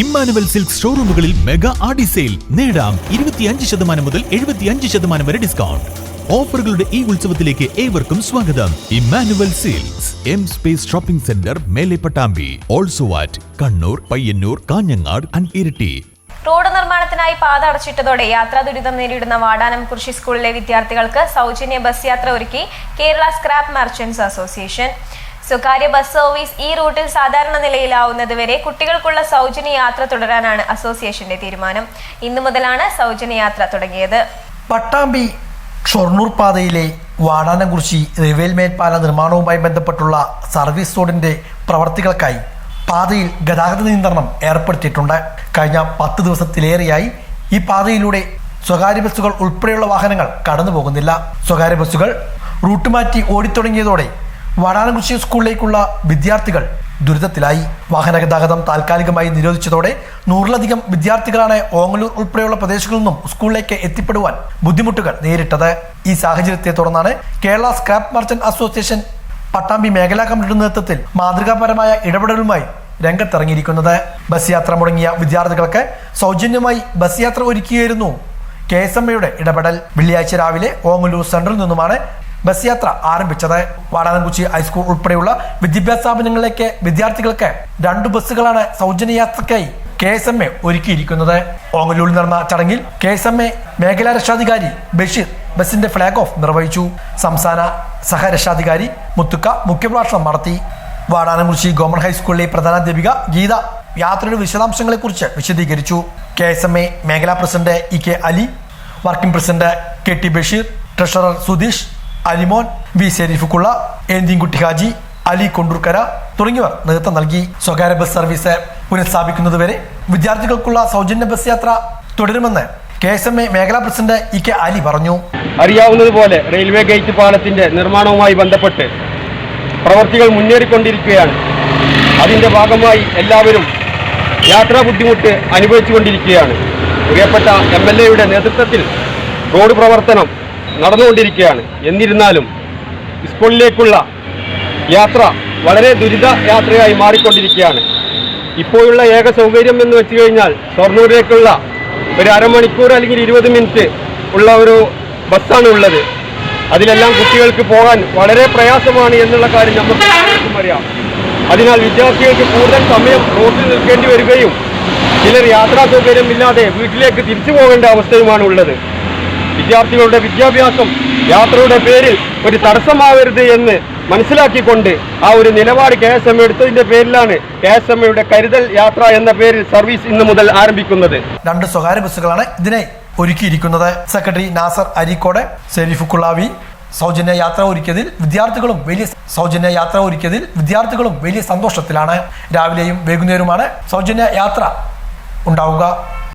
Emmanuel silk ഷോറൂമുകളിൽ mega Aadi sale. നേടാം ഇരുപത്തിയഞ്ച് ശതമാനം മുതൽ എഴുപത്തിയഞ്ച് ശതമാനം വരെ ഡിസ്കൗണ്ട്. ഓഫറുകളുടെ ഈ ഉത്സവത്തിലേക്ക് ഏവർക്കും സ്വാഗതം. Emmanuel silks M space shopping centre മേലെ Pattambi. Also at Kannur Payyanur Kanhangad and Iritty. Road നിർമ്മാണത്തിനായി പാത അടച്ചിട്ടതോടെ യാത്രാ ദുരിതം നേരിടുന്ന വാടാനം കുറിശി സ്കൂളിലെ വിദ്യാർത്ഥികൾക്ക് സൗജന്യ ബസ് യാത്ര ഒരുക്കി കേരള സ്ക്രാപ്പ് മർച്ചന്റ്സ് അസോസിയേഷൻ. സ്വകാര്യ ബസ് സർവീസ് ഈ റൂട്ടിൽ സാധാരണ നിലയിലാവുന്നതുവരെ കുട്ടികൾക്കുള്ള സൗജന്യ യാത്ര തുടരാനാണ് അസോസിയേഷന്റെ തീരുമാനം. ഇന്നു മുതലാണ് സൗജന്യ യാത്ര തുടങ്ങിയത്. പട്ടാമ്പി ഷൊർണൂർ പാതയിലെ വാടാനംകുറിശി റെയിൽവേ മേൽപ്പാല നിർമ്മാണവുമായി ബന്ധപ്പെട്ടുള്ള സർവീസ് റോഡിന്റെ പ്രവർത്തികൾക്കായി പാതയിൽ ഗതാഗത നിയന്ത്രണം ഏർപ്പെടുത്തിയിട്ടുണ്ട്. കഴിഞ്ഞ പത്ത് ദിവസത്തിലേറെയായി ഈ പാതയിലൂടെ സ്വകാര്യ ബസ്സുകൾ ഉൾപ്പെടെയുള്ള വാഹനങ്ങൾ കടന്നു പോകുന്നില്ല സ്വകാര്യ ബസ്സുകൾ റൂട്ട് മാറ്റി ഓടിത്തുടങ്ങിയതോടെ വാടാനംകുറിശി സ്കൂളിലേക്കുള്ള വിദ്യാർത്ഥികൾ ദുരിതത്തിലായി. വാഹന ഗതാഗതം താൽക്കാലികമായി നിരോധിച്ചതോടെ നൂറിലധികം വിദ്യാർത്ഥികളാണ് ഓങ്ങലൂർ ഉൾപ്പെടെയുള്ള പ്രദേശങ്ങളിൽ നിന്നും സ്കൂളിലേക്ക് എത്തിപ്പെടുവാൻ ബുദ്ധിമുട്ടുകൾ നേരിട്ടത്. ഈ സാഹചര്യത്തെ തുടർന്നാണ് Kerala scrap merchant association Pattambi മേഖലാ കമ്മിറ്റിയുടെ നേതൃത്വത്തിൽ മാതൃകാപരമായ ഇടപെടലുമായി രംഗത്തിറങ്ങിയിരിക്കുന്നത്. ബസ് യാത്ര മുടങ്ങിയ വിദ്യാർത്ഥികൾക്ക് സൗജന്യമായി ബസ് യാത്ര ഒരുക്കിയായിരുന്നു കെ എസ് എം ഇടപെടൽ. വെള്ളിയാഴ്ച രാവിലെ ഓങ്ങലൂർ സെൻട്രലിൽ നിന്നുമാണ് ബസ് യാത്ര ആരംഭിച്ചത് വാടാനംകുച്ചി ഹൈസ്കൂൾ ഉൾപ്പെടെയുള്ള വിദ്യാഭ്യാസ സ്ഥാപനങ്ങളിലേക്ക് വിദ്യാർത്ഥികൾക്ക് രണ്ട് ബസ്സുകളാണ് സൗജന്യ യാത്രയ്ക്കായി കെ എസ് എം എ ഒരുക്കിയിരിക്കുന്നത്. ഓങ്ങല്ലൂരിൽ നടന്ന ചടങ്ങിൽ കെ എസ് എം എ മേഖലാ രക്ഷാധികാരി ബഷീർ ബസിന്റെ ഫ്ളാഗ് ഓഫ് നിർവഹിച്ചു. സംസ്ഥാന സഹരക്ഷാധികാരി മുത്തുക്ക മുഖ്യപ്രഭാഷണം നടത്തി. വാടാനംകുറിശി ഗവൺമെന്റ് ഹൈസ്കൂളിലെ പ്രധാനാധ്യാപിക ഗീത യാത്രയുടെ വിശദാംശങ്ങളെക്കുറിച്ച് വിശദീകരിച്ചു. കെ എസ് എം എ മേഖലാ president E K Ali working president K T Basheer treasurer Sudheesh Alimon V ശരീഫുക്കുള്ള ഏന്തിൻകുട്ടി ഹാജി അലി കൊണ്ടൂർക്കര തുടങ്ങിയവർ നേതൃത്വം നൽകി. സ്വകാര്യ ബസ് സർവീസ് പുനഃസ്ഥാപിക്കുന്നതുവരെ വിദ്യാർത്ഥികൾക്കുള്ള സൗജന്യ ബസ് യാത്ര തുടരുമെന്ന് കെ എസ് എം എ മേഖലാ പ്രസിഡന്റ് ഇ കെ അലി പറഞ്ഞു. അറിയാവുന്നതുപോലെ റെയിൽവേ ഗേറ്റ് പാലത്തിന്റെ നിർമ്മാണവുമായി ബന്ധപ്പെട്ട് പ്രവർത്തികൾ മുന്നേറിക്കൊണ്ടിരിക്കുകയാണ്. അതിന്റെ ഭാഗമായി എല്ലാവരും യാത്രാ ബുദ്ധിമുട്ട് അനുഭവിച്ചുകൊണ്ടിരിക്കുകയാണ്. പ്രിയപ്പെട്ട എം എൽ എയുടെ നേതൃത്വത്തിൽ റോഡ് പ്രവർത്തനം നടന്നുകൊണ്ടിരിക്കുകയാണ്. എന്നിരുന്നാലും സ്കൂളിലേക്കുള്ള യാത്ര വളരെ ദുരിത യാത്രയായി മാറിക്കൊണ്ടിരിക്കുകയാണ്. ഇപ്പോഴുള്ള ഏക സൗകര്യം എന്ന് വെച്ച് കഴിഞ്ഞാൽ ഷൊർണൂരിലേക്കുള്ള ഒരു അരമണിക്കൂർ അല്ലെങ്കിൽ ഇരുപത് മിനിറ്റ് ഉള്ള ഒരു ബസ്സാണ് ഉള്ളത്. അതിലെല്ലാം കുട്ടികൾക്ക് പോകാൻ വളരെ പ്രയാസമാണ് എന്നുള്ള കാര്യം നമുക്ക് അറിയാം. അതിനാൽ വിദ്യാർത്ഥികൾക്ക് കൂടുതൽ സമയം റോഡിൽ നിൽക്കേണ്ടി വരികയും ചിലർ യാത്രാ സൗകര്യമില്ലാതെ വീട്ടിലേക്ക് തിരിച്ചു പോകേണ്ട അവസ്ഥയുമാണ് ഉള്ളത്. വിദ്യാർത്ഥികളുടെ വിദ്യാഭ്യാസം യാത്രയുടെ പേരിൽ ഒരു തടസ്സമാവരുത് എന്ന് മനസ്സിലാക്കിക്കൊണ്ട് ആ ഒരു നിലപാട് കെ എസ് എം എടുത്തതിന്റെ പേരിലാണ് കെ എസ് എം യുടെ കരുതൽ യാത്ര എന്ന പേരിൽ സർവീസ് ഇന്ന് മുതൽ ആരംഭിക്കുന്നത്. രണ്ട് സ്വകാര്യ ബസ്സുകളാണ് ഇതിനെ ഒരുക്കിയിരിക്കുന്നത്. സെക്രട്ടറി നാസർ അരീക്കോട് സെരീഫ് കുളാവി സൗജന്യ യാത്ര ഒരുക്കിയതിൽ വിദ്യാർത്ഥികളും വലിയ സൗജന്യ യാത്ര ഒരുക്കിയതിൽ വിദ്യാർത്ഥികളും വലിയ സന്തോഷത്തിലാണ്. രാവിലെയും വൈകുന്നേരവുമാണ് സൗജന്യ യാത്ര ഉണ്ടാവുക.